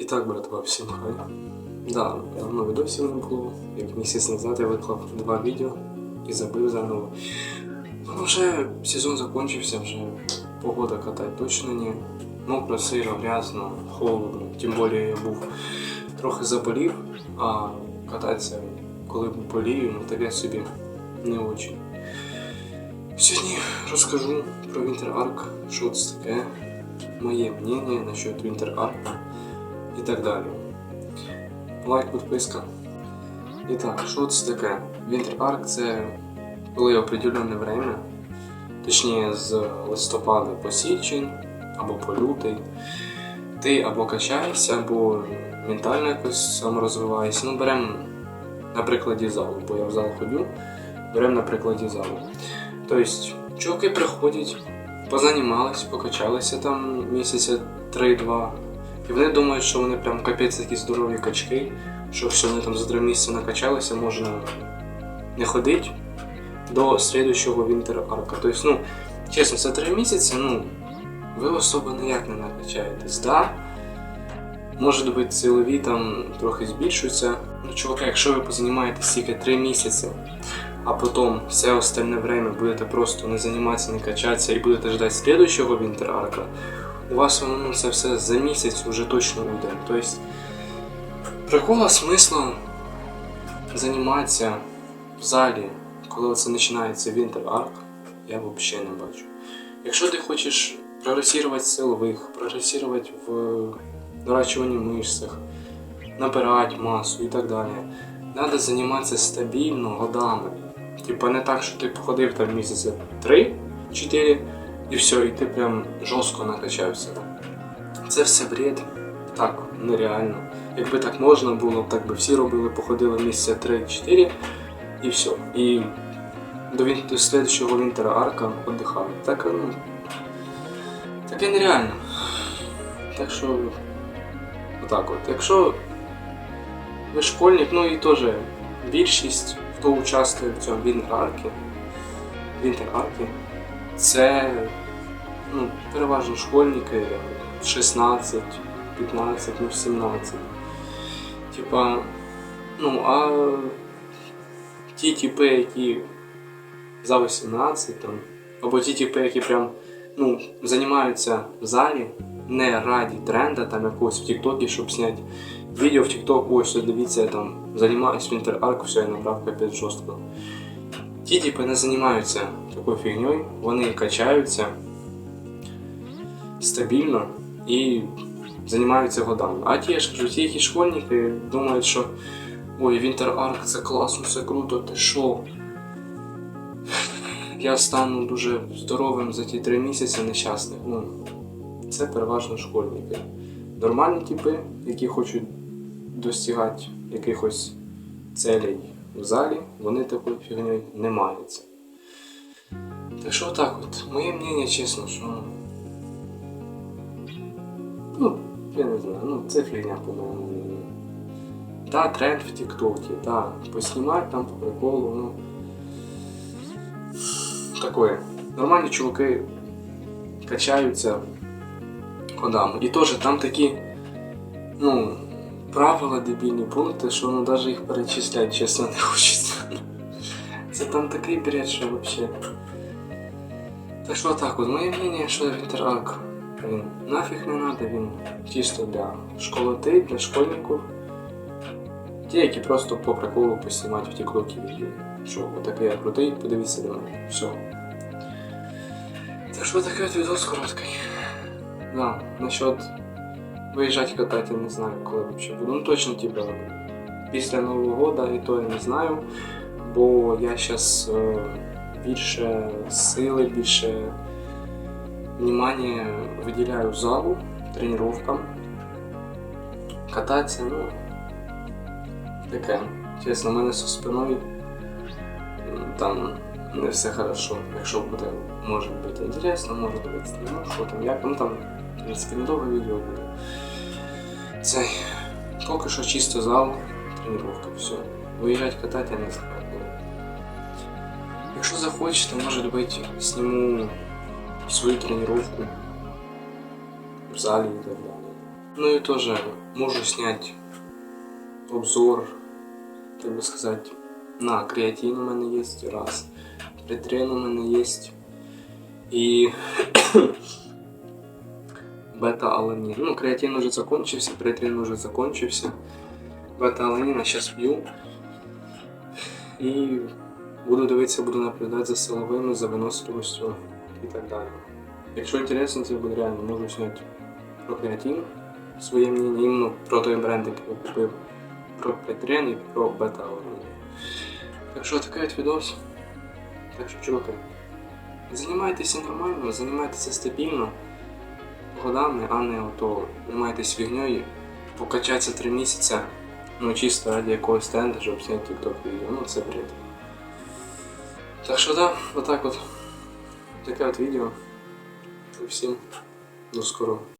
І так, братва, всім хай. Да, давно відосів не було. Як місяць назад я виклав два відео і забив заново. Ну, вже сезон закінчився, вже погода катать точно не. Мокро, сиро, грязно, холодно. Тим більше я був трохи заболів, а кататися, коли болію, ну таке собі не очень. Сьогодні розкажу про Winter Arc, що це таке, моє мнение насчет Winter Arc і так далі. Лайк, підписка. І так, що це таке? Arc це коли определенне время, точніше з листопада по січень або по лютий, ти або качаєшся, або ментально якось саморозвиваєшся. Ну, беремо на прикладі залу, бо я в зал ходю, беремо на прикладі залу. Тобто, чуваки приходять, позанімались, покачалися там місяця 3-2. І вони думають, що вони прям капець такі здорові качки, що все вони там за три місяці накачалися, можна не ходити до слідуючого вінтер арка. Тобто, ну, чесно, за три місяці, ну, ви особо ніяк не накачаєтесь. Да, може бути силові там трохи збільшуються. Ну, чуваки, якщо ви позанімаєтесь тільки три місяці, а потім все остальне время будете просто не займатися, не качатися і будете ждати слідуючого вінтер арка, у вас воно ну, це все за місяць вже точно уйде. Тобто, прикола смисла займатися в залі, коли це починається Winter Arc, я взагалі не бачу. Якщо ти хочеш прогресувати силових, прогресувати в наращуванні мишцях, набирати масу і так далі, треба займатися стабільно годами. Типа не так, що ти походив там місяця 3-4 і все, і ти прям жорстко накачався. Це все бред. Так, нереально. Якби так можна було, так би всі робили, походили місяця 3-4 і все. І до, він... до слідчого вінтера арка віддихали. Так, ну. Таке нереально. Так що. Отак от. Якщо ви школьник, ну і теж більшість, хто участвує в цьому вінтер аркі, вінтер аркі, це ну, переважно школьники 16, 15, ну 17. Типа, ну, а ті типи, які за 18 там, або ті типи, які прям ну, займаються в залі не раді тренда там якогось в Тіктокі, щоб зняти відео в Тікток, ось дивіться, я там займаюсь в інтерарку, все, я набрав капець жорстко. Ті типи не займаються такою фігньою, вони качаються стабільно і займаються годами. А ті, я ж кажу, ті, які школьники думають, що ой, Вінтер Арк це класно, це круто, ти що? Я стану дуже здоровим за ті три місяці нещасних. Ну, це переважно школьники. Нормальні типи, які хочуть достигати якихось целей в залі, вони такою фігньою не маються. Так що отак от, моє мнення, чесно, що. Ну, я не знаю, ну це фігня, по-моєму. Да, тренд в Тіктокі, да, поснімати там по приколу, ну. Такое. Нормальні чуваки качаються ходами. І теж там такі, ну, правила дебільні пункти, що ну навіть їх перечисляти, чесно, не хочеться. Це там такий бред, що взагалі. Так що так, от моє мнение, що Вінтерак він нафіг не надо, він чисто для школоти, для школьників. Ті, які просто по приколу поснімати в тіктокі відео. Що отакий я крутий, подивіться до мене. Все. Так що такий от відос короткий. Да, насчет виїжджати катати, не знаю, коли вообще буду. Ну точно, типа, після Нового года і то я не знаю, бо я зараз е, більше сили, більше внимання виділяю залу, тренуванням. Кататися, ну, таке. Чесно, в мене зі спиною там не все хорошо. Якщо буде, може бути інтересно, може бути, ну що там, як, ну там, в принципі, недовге відео буде. Цей, поки що чисто зал, тренування, все. Виїжджати катати я не знаю. Якщо захочете, може бути, зніму свою тренування в залі і так далі. Ну и тоже можу снять обзор, так бы сказать, на креатин у мене є раз, притрен у мене є. І бета-аланін. Ну, креатин уже закончився, притрен уже закончився. Бета-аланина зараз п'ю. І буду дивитися, буду наблюдати за силовими, за виносливістю і так далі. Якщо інтересно, це буде реально, можу зняти про креатин, своє мнення, іменно про той бренд, який я купив, про притрен і про бета-аланін. Так що от відос. Так що, чуваки, займайтеся нормально, займайтеся стабільно годами, а не ото займайтесь фігньою, покачатися три місяці, ну чисто раді якогось стенда, щоб зняти TikTok відео. Ну це бред. Так що да, отак от. Таке от відео. Всім до скорого.